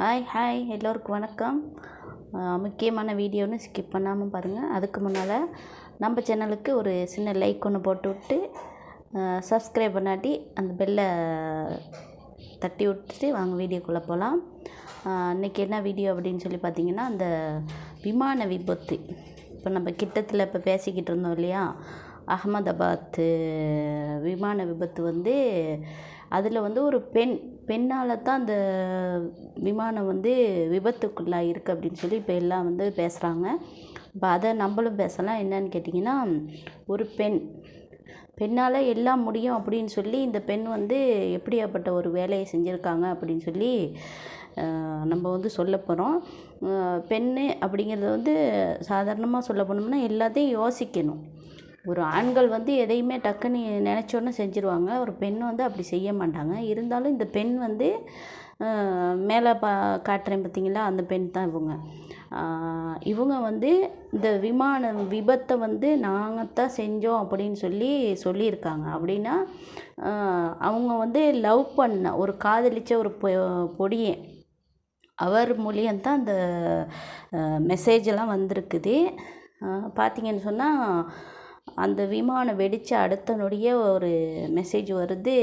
Hi hi எல்லோருக்கும் வணக்கம். முக்கியமான வீடியோன்னு ஸ்கிப் பண்ணாமல் பாருங்கள் அதுக்கு முன்னால் நம்ம சேனலுக்கு ஒரு சின்ன லைக் ஒன்று போட்டு விட்டு சப்ஸ்கிரைப் பண்ணாட்டி அந்த பெல்லை தட்டி விட்டுட்டு வாங்க வீடியோக்குள்ளே போகலாம் இன்றைக்கி என்ன வீடியோ அப்படின்னு சொல்லி பார்த்தீங்கன்னா அந்த விமான விபத்து. இப்போ நம்ம கிட்டத்தில் இப்போ பேசிக்கிட்டு இருந்தோம் இல்லையா? அகமதாபாத்து விமான விபத்து வந்து அதில் வந்து ஒரு பெண் பெண்ணால் தான் அந்த விமானம் வந்து விபத்துக்குள்ளாக இருக்குது அப்படின்னு சொல்லி இப்போ எல்லாம் வந்து பேசுகிறாங்க இப்போ அதை நம்மளும் பேசலாம். என்னன்னு கேட்டிங்கன்னா ஒரு பெண் பெண்ணால் எல்லாம் முடியும் அப்படின்னு சொல்லி இந்த பெண் வந்து எப்படியாப்பட்ட ஒரு வேலையை செஞ்சுருக்காங்க அப்படின்னு சொல்லி நம்ம வந்து சொல்ல போகிறோம் பெண் அப்படிங்கிறது வந்து சாதாரணமாக சொல்ல போனோம்னா எல்லாத்தையும் யோசிக்கணும். ஒரு ஆண்கள் வந்து எதையுமே டக்குன்னு நினச்சோன்னே செஞ்சுருவாங்க. ஒரு பெண் வந்து அப்படி செய்ய மாட்டாங்க. இருந்தாலும் இந்த பெண் வந்து மேலே பா காட்டுறேன் பார்த்தீங்களா அந்த பெண் தான் இவங்க. இவங்க வந்து இந்த விமான விபத்தை வந்து நாங்கள் தான் செஞ்சோம் அப்படின்னு சொல்லி சொல்லியிருக்காங்க. அப்படின்னா அவங்க வந்து லவ் பண்ண ஒரு காதலிச்ச ஒரு பொ பொடியன் அவர் மூலியம்தான் அந்த மெசேஜெல்லாம் வந்திருக்குது. பார்த்தீங்கன்னு சொன்னால் அந்த விமானம் வெடித்த அடுத்த நொடியே ஒரு மெசேஜ் வருது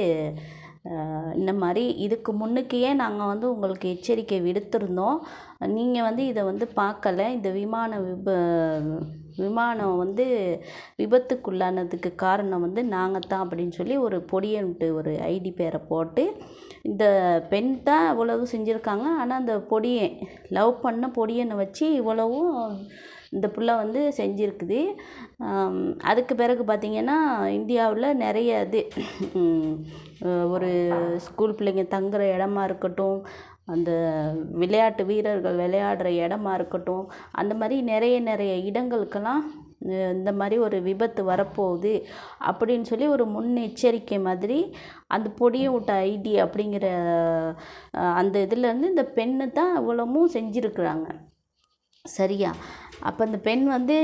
இந்த மாதிரி இதுக்கு முன்னுக்கையே நாங்கள் வந்து உங்களுக்கு எச்சரிக்கை விடுத்திருந்தோம். நீங்கள் வந்து இதை வந்து பார்க்கல. இந்த விமான விப விமானம் வந்து விபத்துக்குள்ளானதுக்கு காரணம் வந்து நாங்கள் தான் அப்படின்னு சொல்லி ஒரு பொடியன்ட்டு ஒரு ஐடி பேரை போட்டு இந்த பெண் தான் இவ்வளவு செஞ்சுருக்காங்க. ஆனால் அந்த பொடியன் லவ் பண்ண பொடியனை வச்சு இவ்வளவும் இந்த புள்ள வந்து செஞ்சுருக்குது. அதுக்கு பிறகு பார்த்திங்கன்னா இந்தியாவில் நிறைய இது ஒரு ஸ்கூல் பிள்ளைங்க தங்குற இடமா இருக்கட்டும் அந்த விளையாட்டு வீரர்கள் விளையாடுற இடமா இருக்கட்டும் அந்த மாதிரி நிறைய நிறைய இடங்களுக்கெல்லாம் இந்த மாதிரி ஒரு விபத்து வரப்போகுது அப்படின்னு சொல்லி ஒரு முன்னெச்சரிக்கை மாதிரி அந்த பொடியை விட்ட ஐடி அப்படிங்கிற அந்த இதுலேருந்து இந்த பெண்ணு தான் இவ்வளவும் செஞ்சுருக்குறாங்க. சரியா? அப்போ அந்த பெண் வந்து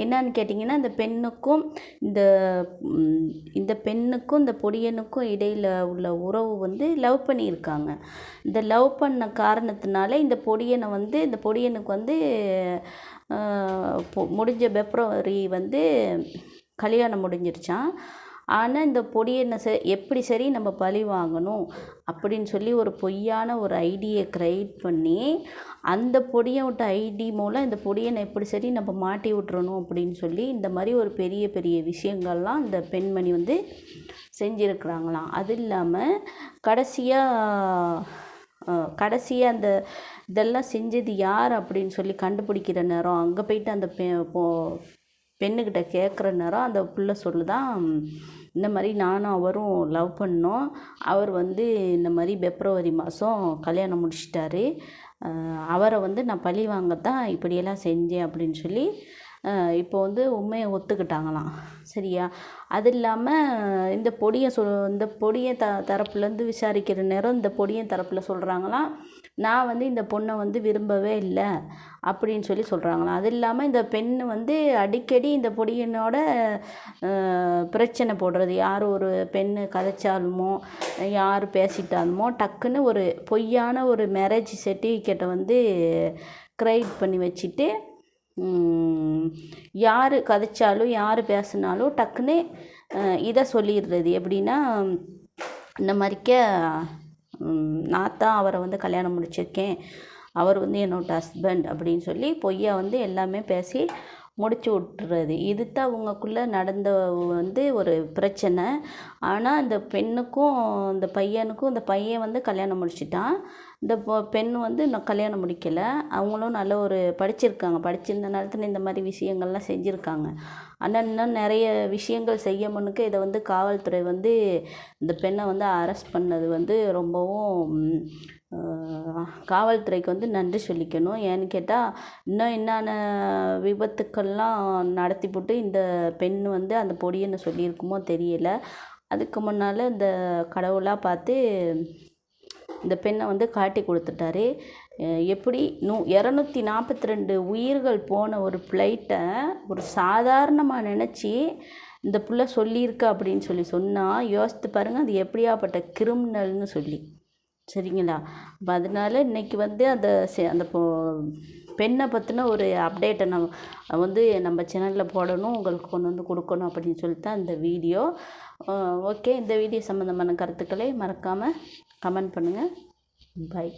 என்னன்னு கேட்டிங்கன்னா இந்த பெண்ணுக்கும் இந்த இந்த பெண்ணுக்கும் இந்த பொடியனுக்கும் இடையில் உள்ள உறவு வந்து லவ் பண்ணியிருக்காங்க. இந்த லவ் பண்ண காரணத்தினால இந்த பொடியனை வந்து இந்த பொடியனுக்கு வந்து முடிஞ்ச பிப்ரவரி வந்து கல்யாணம் முடிஞ்சிருச்சான் ஆனால் இந்த பொடியனை செ எப்படி சரி நம்ம பழி வாங்கணும் அப்படின்னு சொல்லி ஒரு பொய்யான ஒரு ஐடியை க்ரியேட் பண்ணி அந்த பொடியை விட்ட ஐடி மூலம் இந்த பொடியனை எப்படி சரி நம்ம மாட்டி விட்றணும் அப்படின்னு சொல்லி இந்த மாதிரி ஒரு பெரிய பெரிய விஷயங்கள்லாம் இந்த பெண்மணி வந்து செஞ்சுருக்குறாங்களாம். அது இல்லாமல் கடைசியாக கடைசியாக அந்த இதெல்லாம் செஞ்சது யார் அப்படின்னு சொல்லி கண்டுபிடிக்கிற நேரம் அங்கே போயிட்டு அந்த பெ பெண்ணுக்கிட்ட கேட்குற நேரம் அந்த பிள்ளை சொல்லுதான் இந்த மாதிரி நானும் அவரும் லவ் பண்ணோம். அவர் வந்து இந்த மாதிரி பிப்ரவரி மாதம் கல்யாணம் முடிச்சிட்டாரு. அவரை வந்து நான் பழி வாங்கத்தான் இப்படியெல்லாம் செஞ்சேன் அப்படின்னு சொல்லி இப்போ வந்து உண்மையை ஒத்துக்கிட்டாங்களாம். சரியா? அது இல்லாமல் இந்த பொடியை சொல் இந்த பொடியை த தரப்புலேருந்து விசாரிக்கிற நேரம் இந்த பொடியன் தரப்பில் சொல்கிறாங்களாம் நான் வந்து இந்த பொண்ணை வந்து விரும்பவே இல்லை அப்படின்னு சொல்லி சொல்கிறாங்களாம் அது இல்லாமல் இந்த பெண் வந்து அடிக்கடி இந்த பொடியனோட பிரச்சனை போடுறது. யார் ஒரு பெண் கதைச்சாலுமோ யார் பேசிட்டாலுமோ டக்குன்னு ஒரு பொய்யான ஒரு மேரேஜ் சர்டிஃபிகேட்டை வந்து க்ரியேட் பண்ணி வச்சுட்டு யார் கதைச்சாலும் யார் பேசினாலும் டக்குன்னு இதை சொல்லிடுறது. எப்படின்னா இந்த மாதிரிக்க நான் தான் அவரை வந்து கல்யாணம் முடிச்சிருக்கேன். அவர் வந்து என்னோட ஹஸ்பண்ட் அப்படின்னு சொல்லி பொய்யா வந்து எல்லாமே பேசி முடிச்சு விட்டுறது. இது தான் அவங்கக்குள்ளே நடந்த வந்து ஒரு பிரச்சனை. ஆனால் இந்த பெண்ணுக்கும் இந்த பையனுக்கும் இந்த பையன் வந்து கல்யாணம் முடிச்சிட்டான். இந்த பெண் வந்து இன்னும் கல்யாணம் முடிக்கலை. அவங்களும் நல்ல ஒரு படிச்சிருக்காங்க. படிச்சிருந்த நேரத்தில் இந்த மாதிரி விஷயங்கள்லாம் செஞ்சுருக்காங்க. ஆனால் இன்னும் நிறைய விஷயங்கள் செய்ய முன்னுக்கு இதை வந்து காவல்துறை வந்து இந்த பெண்ணை வந்து அரெஸ்ட் பண்ணது வந்து ரொம்பவும் காவல்துறைக்கு வந்து நன்றி சொல்லிக்கணும். ஏன்னு கேட்டால் இன்னும் என்னென்ன விபத்துக்கள்லாம் நடத்தி போட்டு இந்த பெண் வந்து அந்த பொடியனை சொல்லியிருக்குமோ தெரியல. அதுக்கு முன்னால் இந்த கடவுளாக பார்த்து இந்த பெண்ணை வந்து காட்டி கொடுத்துட்டாரு. எப்படி? நூ இரநூத்தி நாற்பத்தி ரெண்டு உயிர்கள் போன ஒரு ஃப்ளைட்டை ஒரு சாதாரணமாக நினச்சி இந்த புள்ள சொல்லியிருக்கா அப்படின்னு சொல்லி சொன்னால் யோசித்து பாருங்கள் அது எப்படியாப்பட்ட கிரிமினல்னு சொல்லி. சரிங்களா? அப்போ அதனால இன்றைக்கி வந்து அந்த செ அந்த பொ பெண்ணை பற்றின ஒரு அப்டேட்டை நான் வந்து நம்ம சேனலில் போடணும் உங்களுக்கு கொண்டு வந்து கொடுக்கணும் அப்படின்னு சொல்லிட்டு தான் இந்த வீடியோ. ஓகே இந்த வீடியோ சம்மந்தமான கருத்துக்களை மறக்காமல் கமெண்ட் பண்ணுங்கள் பை